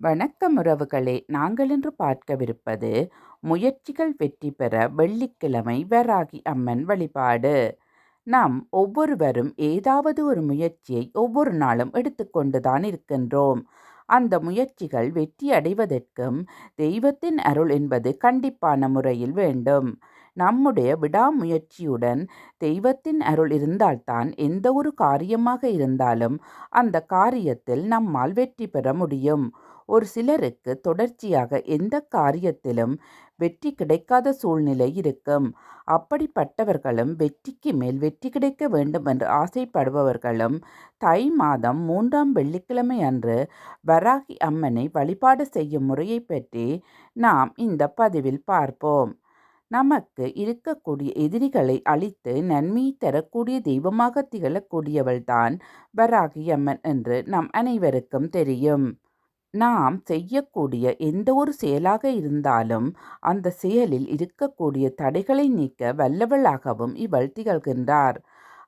வணக்கம் உறவுகளே. நாங்கள் இன்று பார்க்கவிருப்பது முயற்சிகள் வெற்றி பெற வெள்ளிக்கிழமை வராகி அம்மன் வழிபாடு. நாம் ஒவ்வொருவரும் ஏதாவது ஒரு முயற்சியை ஒவ்வொரு நாளும் எடுத்துக்கொண்டுதான் இருக்கின்றோம். அந்த முயற்சிகள் வெற்றி அடைவதற்கும் தெய்வத்தின் அருள் என்பது கண்டிப்பான முறையில் வேண்டும். நம்முடைய விடாமுயற்சியுடன் தெய்வத்தின் அருள் இருந்தால்தான் எந்த ஒரு காரியமாக இருந்தாலும் அந்த காரியத்தில் நம்மால் வெற்றி பெற முடியும். ஒரு சிலருக்கு தொடர்ச்சியாக எந்த காரியத்திலும் வெற்றி கிடைக்காத சூழ்நிலை இருக்கும். அப்படிப்பட்டவர்களும் வெற்றிக்கு மேல் வெற்றி கிடைக்க வேண்டும் என்று ஆசைப்படுபவர்களும் தை மாதம் மூன்றாம் வெள்ளிக்கிழமை அன்று வராகி அம்மனை வழிபாடு செய்யும் முறையை பற்றி நாம் இந்த பதிவில் பார்ப்போம். நமக்கு இருக்கக்கூடிய எதிரிகளை அழித்து நன்மையை தரக்கூடிய தெய்வமாக திகழக்கூடியவள்தான் வராகி அம்மன் என்று நம் அனைவருக்கும் தெரியும். நாம் செய்யக்கூடிய எந்த ஒரு செயலாக இருந்தாலும் அந்த செயலில் இருக்கக்கூடிய தடைகளை நீக்க வல்லவளாகவும் இவள் திகழ்கின்றார்.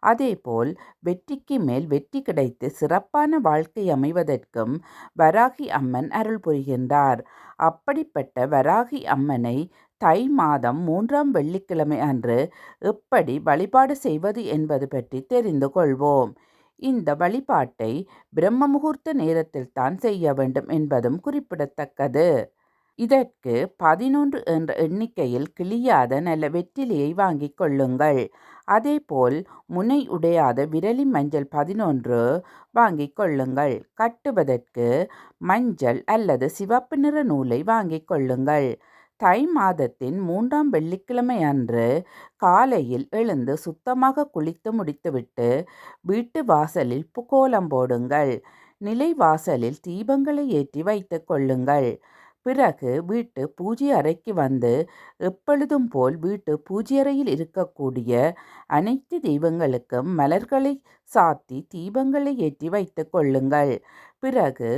அதேபோல் வெற்றிக்கு மேல் வெற்றி கிடைத்து சிறப்பான வாழ்க்கை அமைவதற்கும் வராகி அம்மன் அருள் புரிகின்றார். அப்படிப்பட்ட வராகி அம்மனை தை மாதம் மூன்றாம் வெள்ளிக்கிழமை அன்று எப்படி வழிபாடு செய்வது என்பது பற்றி தெரிந்து கொள்வோம். இந்த வழிபாட்டை பிரம்ம முகூர்த்த நேரத்தில் தான் செய்ய வேண்டும் என்பதும் குறிப்பிடத்தக்கது. இதற்கு பதினொன்று என்ற எண்ணிக்கையில் கிளியாத நல்ல வெற்றிலையை வாங்கிக் கொள்ளுங்கள். அதேபோல் முனை உடையாத விரலி மஞ்சள் பதினொன்று வாங்கிக் கொள்ளுங்கள். கட்டுவதற்கு மஞ்சள் அல்லது சிவப்பு நிற நூலை வாங்கிக் கொள்ளுங்கள். தை மாதத்தின் மூன்றாம் வெள்ளிக்கிழமை அன்று காலையில் எழுந்து சுத்தமாக குளித்து முடித்துவிட்டு வீட்டு வாசலில் புக்கோலம் போடுங்கள். நிலை வாசலில் தீபங்களை ஏற்றி வைத்து கொள்ளுங்கள். பிறகு வீட்டு பூஜை அறைக்கு வந்து எப்பொழுதும் போல் வீட்டு பூஜையறையில் இருக்கக்கூடிய அனைத்து தெய்வங்களுக்கும் மலர்களை சாத்தி தீபங்களை ஏற்றி வைத்து கொள்ளுங்கள். பிறகு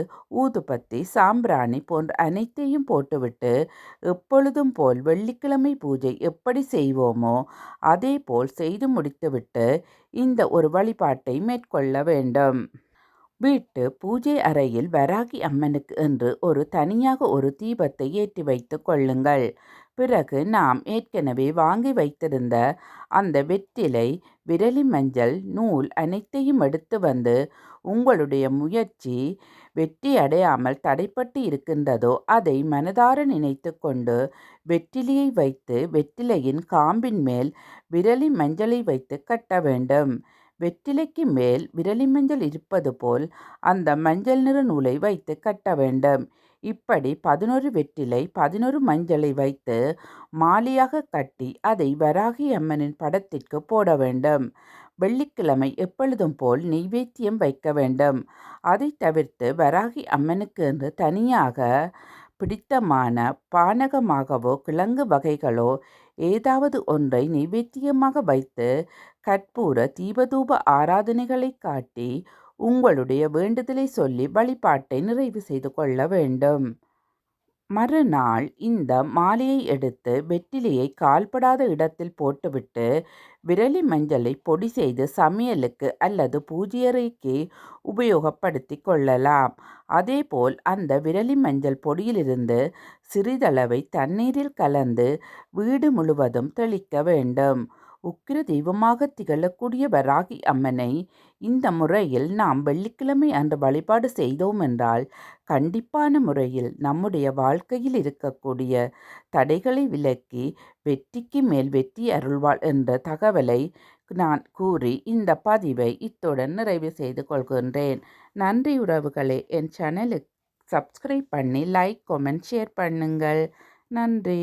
ஊதுபத்தி சாம்பிராணி போன்ற அனைத்தையும் போட்டுவிட்டு எப்பொழுதும் போல் வெள்ளிக்கிழமை பூஜை எப்படி செய்வோமோ அதே போல் செய்து முடித்துவிட்டு இந்த ஒரு வழிபாட்டை மேற்கொள்ள வேண்டும். வீட்டு பூஜை அறையில் வராகி அம்மனுக்கு என்று ஒரு தனியாக ஒரு தீபத்தை ஏற்றி வைத்து கொள்ளுங்கள். பிறகு நாம் ஏற்கனவே வாங்கி வைத்திருந்த அந்த வெற்றிலை விரலி மஞ்சள் நூல் அனைத்தையும் எடுத்து வந்து உங்களுடைய முயற்சி வெற்றி அடையாமல் தடைப்பட்டு இருக்கின்றதோ அதை மனதார நினைத்து கொண்டு வெற்றிலையை வைத்து வெற்றிலையின் காம்பின் மேல் விரலி மஞ்சளை வைத்து கட்ட வேண்டும். வெற்றிலைக்கு மேல் விரலி மஞ்சள் இருப்பது போல் அந்த மஞ்சள் நிற நூலை வைத்து கட்ட வேண்டும். இப்படி பதினொரு வெற்றிலை பதினொரு மஞ்சளை வைத்து மாலையாக கட்டி அதை வராகி அம்மனின் படத்திற்கு போட வேண்டும். வெள்ளிக்கிழமை எப்பொழுதும் போல் நெய்வேத்தியம் வைக்க வேண்டும். அதை தவிர்த்து வராகி அம்மனுக்கு என்று தனியாக பிடித்தமான பானகமாகவோ கிழங்கு வகைகளோ ஏதாவது ஒன்றை நைவேத்தியமாக வைத்து கற்பூர தீபதூப ஆராதனைகளை காட்டி உங்களுடைய வேண்டுதலை சொல்லி வழிபாட்டை நிறைவு செய்து கொள்ள வேண்டும். மறுநாள் இந்த மாலையை எடுத்து வெற்றிலையை கால்படாத இடத்தில் போட்டுவிட்டு விரலி மஞ்சளை பொடி செய்து சமையலுக்கு அல்லது பூஜையறைக்கு உபயோகப்படுத்தி கொள்ளலாம். அதேபோல் அந்த விரலி மஞ்சள் பொடியிலிருந்து சிறிதளவை தண்ணீரில் கலந்து வீடு முழுவதும் தெளிக்க வேண்டும். உக்கிர தெய்வமாக திகழக்கூடிய வராகி அம்மனை இந்த முறையில் நாம் வெள்ளிக்கிழமை அன்று வழிபாடு செய்தோம் என்றால் கண்டிப்பான முறையில் நம்முடைய வாழ்க்கையில் இருக்கக்கூடிய தடைகளை விலக்கி வெற்றிக்கு மேல் வெற்றி அருள்வாள் என்ற தகவலை நான் கூறி இந்த பதிவை இத்துடன் நிறைவு செய்து கொள்கின்றேன். நன்றி உறவுகளே. என் சேனலுக்கு சப்ஸ்கிரைப் பண்ணி லைக் கமெண்ட் ஷேர் பண்ணுங்கள். நன்றி.